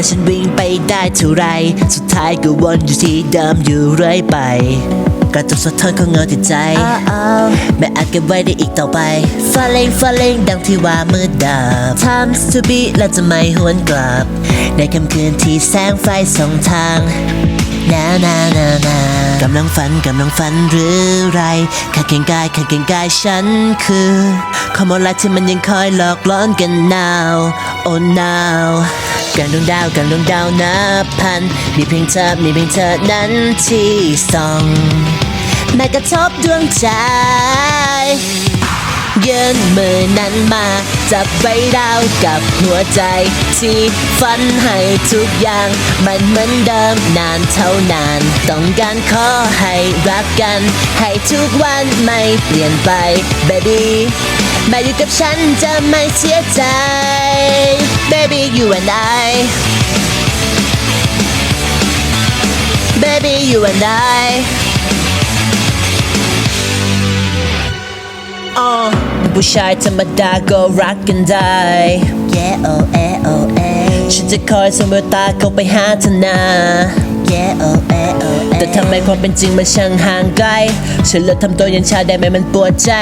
ถ้าฉันวิ่งไปได้เท่าไร สุดท้ายก็วนอยู่ที่เดิมอยู่เรื่อยไป กระจกสะท้อนของเงาติดใจ ไม่อาจเก็บไว้ได้อีกต่อไป Falling falling ดังที่ว่ามืดดับ Times to be และจะไม่หวนกลับ ในค่ำคืนที่แสงไฟส่องทางนานานานากำลังฝันกำลังฝันหรือไรข้าเก่งกายข้าเก่งกายฉันคือขโมยลักที่มันยังคอยหลอกล้อนกัน now oh now กันดวงดาวกันดวงดาวนับพัน มีเพียงเธอ มีเพียงเธอนั้นที่ส่องแม้กระทบดวงใจยื่นมือนั้นมาจับใบดาวกับหัวใจ ที่ฝันให้ทุกอย่าง มันเหมือนเดิมนานเท่านาน ต้องการขอให้รักกัน ให้ทุกวันไม่เปลี่ยนไป baby มาอยู่กับฉันจะไม่เสียใจ baby you and I baby you and I อ๋อผู้ชายธรรมดาก็รักกันได้ Yeah oh eh oh eh ฉันจะคอยส่งแววตาเข้าไปหาเธอนา Yeah oh eh oh eh แต่ทำไมความเป็นจริงมันช่างห่างไกล ฉันเลิกทำตัวอยันชาได้ไหมมันปวดใจ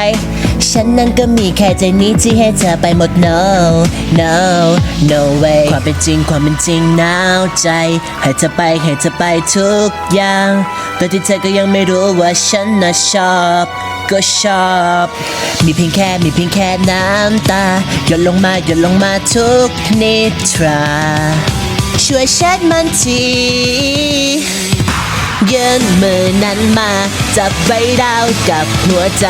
ฉันนั้นก็มีแค่ใจนี้ที่ให้เธอไปหมด no no no way ความเป็นจริงความเป็นจริงหนาวใจ ให้เธอไปให้เธอไปทุกอย่างโดยที่เธอก็ยังไม่รู้ว่าฉันน่ะชอบก็ชอบ มีเพียงแค่ มีเพียงแค่น้ำตาหยดลงมาหยดลงมาทุกนิทรา ช่วยเช็ดมันที ยื่นมือนั้นมา จับใบดาวกับหัวใจ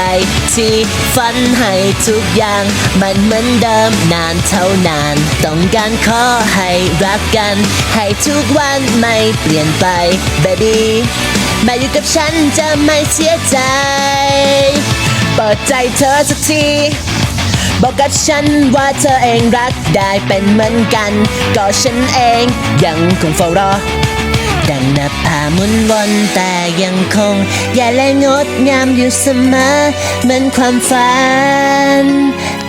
ที่ฝันให้ทุกอย่างมันเหมือนเดิมนานเท่านาน ต้องการขอให้รักกัน ให้ทุกวันไม่เปลี่ยนไป baby มาอยู่กับฉันจะไม่เสียใจ เปิดใจเธอสักทีบอกกับฉันว่าเธอเองรักได้เป็นเหมือนกัน ก็ฉันเองยังคงเฝ้ารอ ดังนภามุนวนแต่ยังคง อย่าและงดงามอยู่เสมอเหมือนความฝัน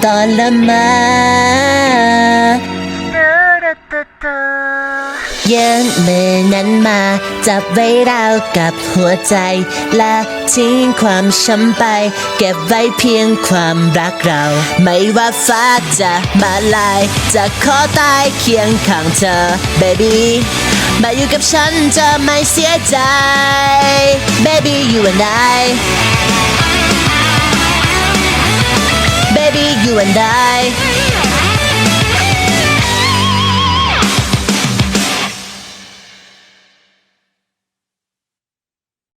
ตอนละมายื่นมือนั้นมา จับไว้ราวกับหัวใจ และทิ้งความช้ำไป เก็บไว้เพียงความรักเรา ไม่ว่าฟ้าจะมาลาย จะขอตายเคียงข้างเธอ baby มาอยู่กับฉันจะไม่เสียใจ baby you and I baby you and I